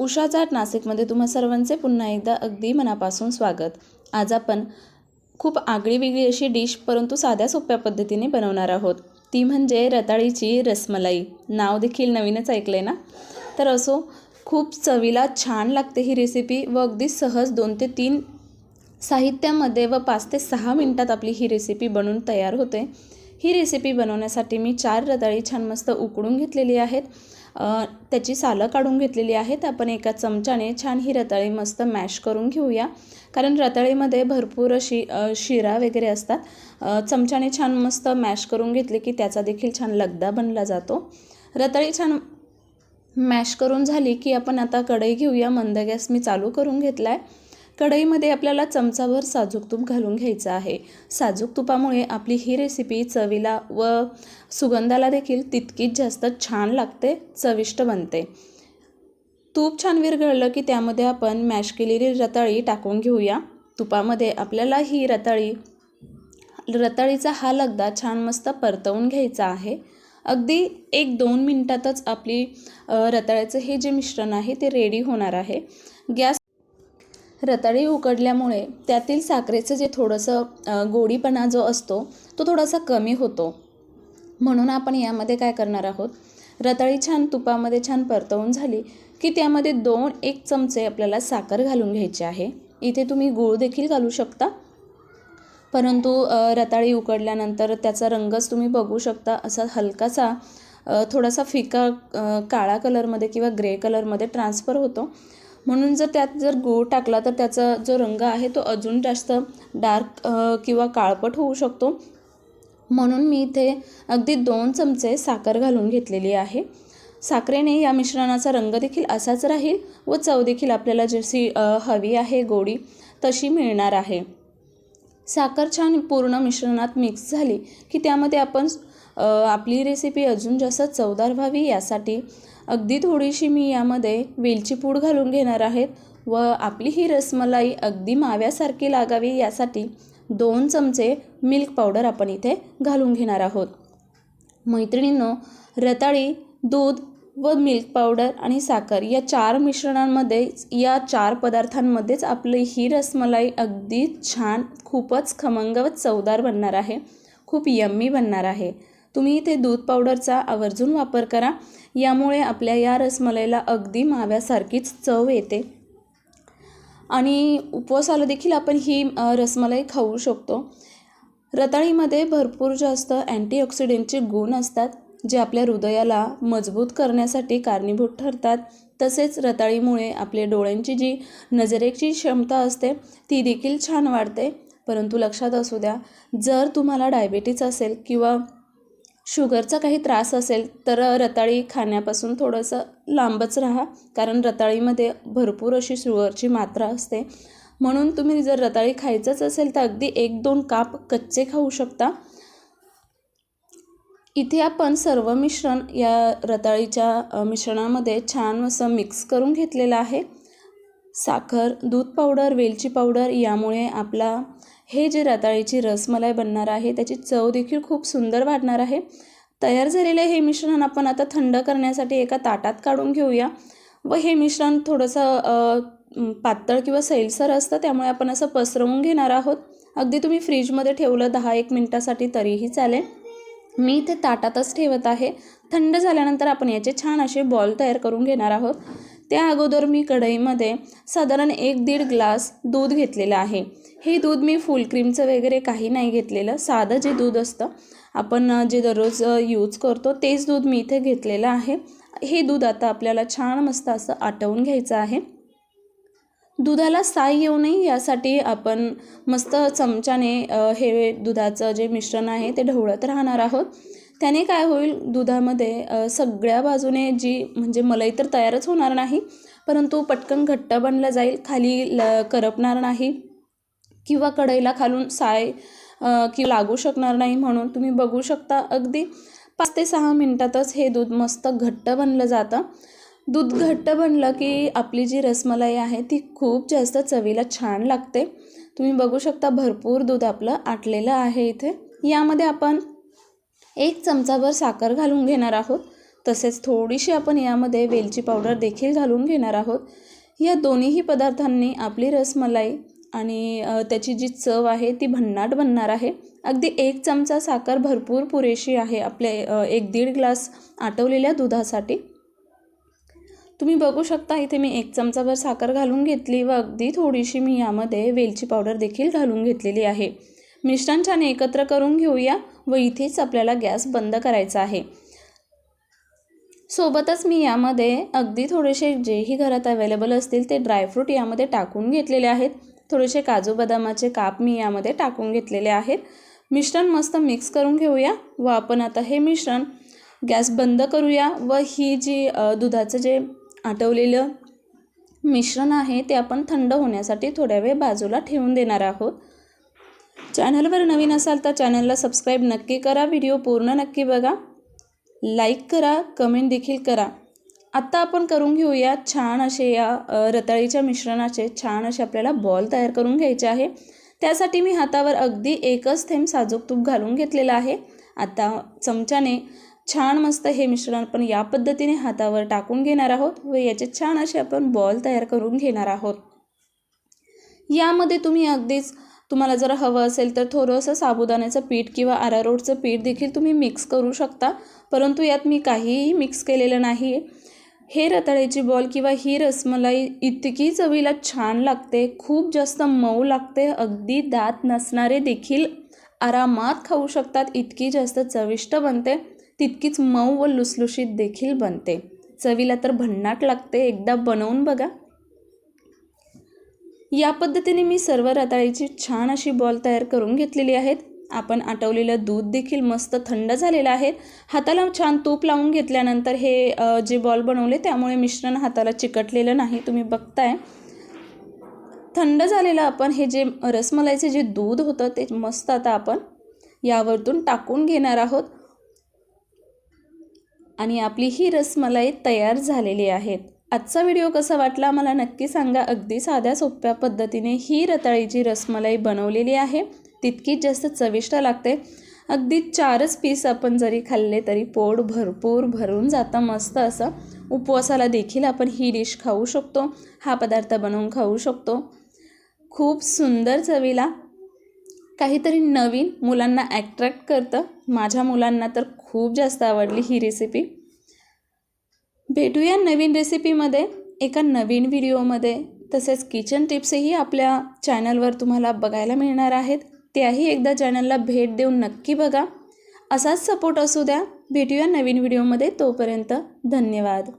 उषाचाट नाशिकमध्ये तुम्हा सर्वांचे पुन्हा एकदा अगदी मनापासून स्वागत. आज आपण खूप आगळी वेगळी अशी डिश परंतु साध्या सोप्या पद्धतीने बनवणार आहोत. ती म्हणजे रताळीची रसमलाई. नाव देखील नवीनच ऐकलं आहे ना? तर असो खूप चवीला छान लागते ही रेसिपी व अगदी सहज दोन ते तीन साहित्यामध्ये व पाच ते सहा मिनटात आपली ही रेसिपी बनून तयार होते. ही रेसिपी बनवण्यासाठी मी चार रताळी छान मस्त उकडून घेतलेली आहेत. त्याची सालं काढून घेतलेली आहेत. आपण एका चमच्याने छान ही रताळी मस्त मॅश करून घेऊया. कारण रताळीमध्ये भरपूर अशी शिरा वगैरे असतात. चमच्याने छान मस्त मॅश करून घेतले की त्याचा देखील छान लगदा बनला जातो. रताळी छान मॅश करून झाली की आपण आता कढई घेऊया. मंद गॅस मी चालू करून घेतला आहे कढईमध्ये आपल्याला चमचाभर साजूक तूप घालून घ्यायचं आहे. साजूक तुपामुळे आपली ही रेसिपी चवीला व सुगंधाला देखील तितकीच जास्त छान लागते चविष्ट बनते. तूप छान विरघळलं की त्यामध्ये आपण मॅश केलेली रताळी टाकून घेऊया. तुपामध्ये आपल्याला ही रताळी रताळीचा हा लगदा छान मस्त परतवून घ्यायचा आहे. अगदी एक दोन मिनटातच आपली रताळ्याचं हे जे मिश्रण आहे ते रेडी होणार आहे. गॅस रताळी उकडल्यामुळे त्यातील साखरेचं जे थोडंसं गोडीपणा जो असतो तो थोडासा कमी होतो. म्हणून आपण यामध्ये काय करणार आहोत? रताळी छान तुपामध्ये छान परतवून झाली की त्यामध्ये दोन एक चमचे आपल्याला साखर घालून घ्यायची आहे. इथे तुम्ही गूळ देखील घालू शकता. परंतु रताळी उकडल्यानंतर त्याचा रंगच तुम्ही बघू शकता. असा हलकासा थोडासा फिका काळा कलरमध्ये किंवा ग्रे कलरमध्ये ट्रान्सफर होतो. म्हणून जर त्यात जर गूळ टाकला तर त्याचा जो रंग आहे तो अजून जास्त डार्क किंवा काळपट होऊ शकतो. म्हणून मी इथे अगदी दोन चमचे साखर घालून घेतलेली आहे. साखरेने या मिश्रणाचा रंग देखील असाच राहील व चव देखील आपल्याला जशी हवी आहे गोडी तशी मिळणार आहे. साखर छान पूर्ण मिश्रणात मिक्स झाली की त्यामध्ये आपण आपली रेसिपी अजून जास्त चवदार व्हावी यासाठी अगदी थोडीशी मी यामध्ये वेलची पूड घालून घेणार आहेत व आपली ही रसमलाई अगदी माव्यासारखी लागावी यासाठी दोन चमचे मिल्क पावडर आपण इथे घालून घेणार आहोत. मैत्रिणींनो रताळी दूध व मिल्क पावडर आणि साखर या चार मिश्रणांमध्ये या चार पदार्थांमध्येच आपली ही रसमलाई अगदी छान खूपच खमंग व चवदार बनणार आहे. खूप यम्मी बनणार आहे. तुम्ही इथे दूध पावडरचा आवर्जून वापर करा. यामुळे आपल्या या रसमलाईला अगदी माव्यासारखीच चव येते. आणि उपवासाला देखील आपण ही रसमलाई खाऊ शकतो. रताळीमध्ये भरपूर जास्त अँटीऑक्सिडेंटचे गुण असतात जे आपल्या हृदयाला मजबूत करण्यासाठी कारणीभूत ठरतात. तसेच रताळीमुळे आपल्या डोळ्यांची जी नजरेची क्षमता असते ती देखील छान वाढते. परंतु लक्षात असू द्या जर तुम्हाला डायबेटीज असेल किंवा शुगरचा काही त्रास असेल तर रताळी खाण्यापासून थोडंसं लांबच राहा कारण रताळीमध्ये भरपूर अशी शुगरची मात्रा असते. म्हणून तुम्ही जर रताळी खायचंच असेल तर अगदी एक दोन काप कच्चे खाऊ शकता. इथे आपण सर्व मिश्रण या रताळीच्या मिश्रणामध्ये छान असं मिक्स करून घेतलेलं आहे. साखर दूध पावडर वेलची पावडर यामुळे आपला हे जे रताळीची रसमलाई बनणार आहे त्याची चव देखील खूप सुंदर वाढणार आहे. तयार झालेले हे मिश्रण आपण आता थंड करण्यासाठी एका ताटात काढून घेऊया. व हे मिश्रण थोडंसं पातळ किंवा सैलसर असतं त्यामुळे आपण असं पसरवून घेणार आहोत. अगदी तुम्ही फ्रीजमध्ये ठेवलं दहा एक मिनटासाठी तरीही चालेल. मी इथे ताटातच ठेवत आहे. थंड झाल्यानंतर आपण याचे छान असे बॉल तयार करून घेणार आहोत. त्या अगोदर मी कढईमध्ये साधारण एक दीड ग्लास दूध घेतलेलं आहे. हे दूध मी फुल क्रीमचं वगैरे काही नाही घेतलेलं. साधं जे दूध असतं आपण जे दररोज यूज करतो तेच दूध मी इथे घेतलेलं आहे. हे दूध आता आपल्याला छान मस्त असं आटवून घ्यायचं आहे. दुधाला साय येऊ नये यासाठी आपण मस्त चमच्याने हे दुधाचं जे मिश्रण आहे ते ढवळत राहणार आहोत. त्याने काय होईल दुधामध्ये सगळ्या बाजूने जी म्हणजे मलाई तर तयारच होणार नाही परंतु पटकन घट्ट बनलं जाईल खाली ल करपणार नाही किंवा कढईला खालून साय की लागू शकणार नाही म्हणून. तुम्ही बघू शकता अगदी पाच ते सहा मिनटातच हे दूध मस्त घट्ट बनलं जातं. दूध घट्ट बनलं की आपली जी रसमलाई आहे ती खूप जास्त चवीला छान लागते. तुम्ही बघू शकता भरपूर दूध आपलं आटलेलं आहे इथे. यामध्ये आपण एक चमचाभर साखर घालून घेणार आहोत. तसेच थोडीशी आपण यामध्ये वेलची पावडर देखील घालून घेणार आहोत. या दोन्हीही पदार्थांनी आपली रसमलाई आणि त्याची जी चव आहे ती भन्नाट बनणार आहे. अगदी एक चमचा साखर भरपूर पुरेशी आहे आपल्या एक दीड ग्लास आटवलेल्या दुधासाठी. तुम्ही बघू शकता इथे मी एक चमचाभर साखर घालून घेतली व अगदी थोडीशी मी यामध्ये वेलची पावडर देखील घालून घेतलेली आहे. मिश्रण छान एकत्र करून घेऊया. व इथेच आपल्याला गॅस बंद करायचा आहे. सोबतच मी यामध्ये अगदी थोडेसे जेही घरात अवेलेबल असतील ते ड्रायफ्रूट यामध्ये टाकून घेतलेले आहेत. थोडेसे काजू बदामाचे काप मी यामध्ये टाकून घेतलेले आहेत. मिश्रण मस्त मिक्स करून घेऊया व आपण आता हे मिश्रण गॅस बंद करूया व ही जी दुधाचं जे आटवलेलं मिश्रण आहे ते आपण थंड होण्यासाठी थोड्या वेळ बाजूला ठेवून देणार आहोत. चॅनलवर नवीन असाल तर चॅनलला सबस्क्राईब नक्की करा व्हिडिओ पूर्ण नक्की बघा. लाईक करा कमेंट देखील करा. आत्ता आपण करून घेऊया छान असे या रताळीच्या मिश्रणाचे छान असे आपल्याला बॉल तयार करून घ्यायचे आहे. त्यासाठी मी हातावर अगदी एकच थेंब साजूक तूप घालून घेतलेलं आहे. आता चमच्याने छान मस्त हे मिश्रण आपण या पद्धतीने हातावर टाकून घेणार आहोत व याचे छान असे आपण बॉल तयार करून घेणार आहोत. यामध्ये तुम्ही अगदीच तुम्हाला जर हवं असेल तर थोडंसं साबुदाण्याचं पीठ किंवा आरारोटचं पीठ देखील तुम्ही मिक्स करू शकता. परंतु यात मी काहीही मिक्स केलेलं नाही हे रताळ्याची बॉल किंवा ही रसमलाई इतकी चवीला छान लागते खूप जास्त मऊ लागते अगदी दात नसणारे देखील आरामात खाऊ शकतात इतकी जास्त चविष्ट बनते तितकीच मऊ व लुसलुशीत देखील बनते. चवीला तर भन्नाट लागते एकदा बनवून बघा. या पद्धतीने मी सर्व रताळीची छान अशी बॉल तयार करून घेतलेली आहेत. आपण आटवलेलं दूध देखील मस्त थंड झालेलं आहे. हाताला छान तूप लावून घेतल्यानंतर हे जे बॉल बनवले त्यामुळे मिश्रण हाताला चिकटलेलं नाही. तुम्ही बघताय. थंड झालेलं आपण हे जे रसमलाईचे जे दूध होतं ते मस्त आता आपण यावरतून टाकून घेणार आहोत. आणि आपली ही रसमलाई तयार झालेली आहेत आजचा व्हिडिओ कसा वाटला मला नक्की सांगा. अगदी साध्या सोप्या पद्धतीने ही रताळीची रसमलाई बनवलेली आहे. तितकीच जास्त चविष्ट लागते. अगदी चारच पीस आपण जरी खाल्ले तरी पोट भरपूर भरून जातं मस्त असं. उपवासाला देखील आपण ही डिश खाऊ शकतो. हा पदार्थ बनवून खाऊ शकतो. खूप सुंदर चवीला. काहीतरी नवीन मुलांना ॲट्रॅक्ट करतं. माझ्या मुलांना तर खूप जास्त आवडली ही रेसिपी भेटूया नवीन रेसिपीमध्ये एका नवीन व्हिडिओमध्ये तसेच किचन टिप्सही आपल्या चॅनलवर तुम्हाला बघायला मिळणार आहेत. त्याही एकदा चॅनलला भेट देऊन नक्की बघा. असाच सपोर्ट असू द्या. भेटूया नवीन व्हिडिओमध्ये तोपर्यंत धन्यवाद.